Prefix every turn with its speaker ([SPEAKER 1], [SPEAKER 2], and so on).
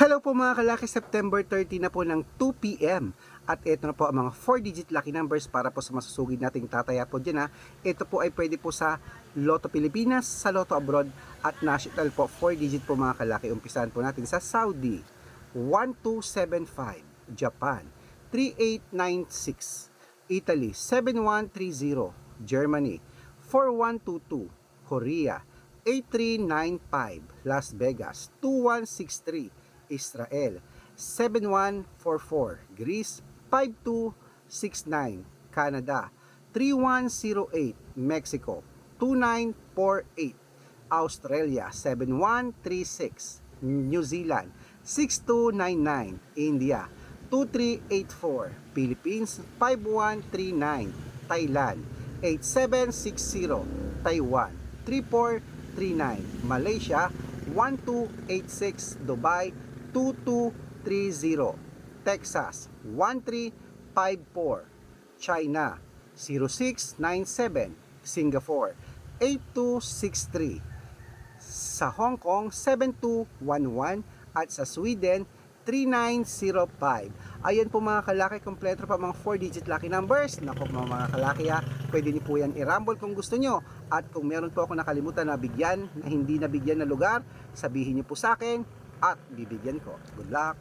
[SPEAKER 1] Hello po mga kalaki, September 30 na po ng 2pm at ito na po ang mga 4-digit lucky numbers para po sa masusugid nating tataya po dyan ha. Ito po ay pwede po sa Lotto Pilipinas, sa Lotto Abroad at National po 4-digit po mga kalaki. Umpisahan po natin sa Saudi 1275, Japan 3896, Italy 7130, Germany 4122, Korea 8395, Las Vegas 2163, Israel 7144, Greece 5269, Canada 3108, Mexico 2948, Australia 7136, New Zealand 6299, India 2384, Philippines 5139, Thailand 8760, Taiwan 3439, Malaysia 1286, Dubai 2230, Texas 1354, China 0697, Singapore 8263, sa Hong Kong 7211 at sa Sweden 3905. Ayan po mga kalaki, kompleto pa mga 4-digit lucky numbers. Nako mga, mga kalaki ha, pwede niyo po yan i-rumble kung gusto nyo. At kung meron po ako nakalimutan na bigyan, na hindi nabigyan na lugar, sabihin niyo po sa akin at bibigyan ko. Good luck!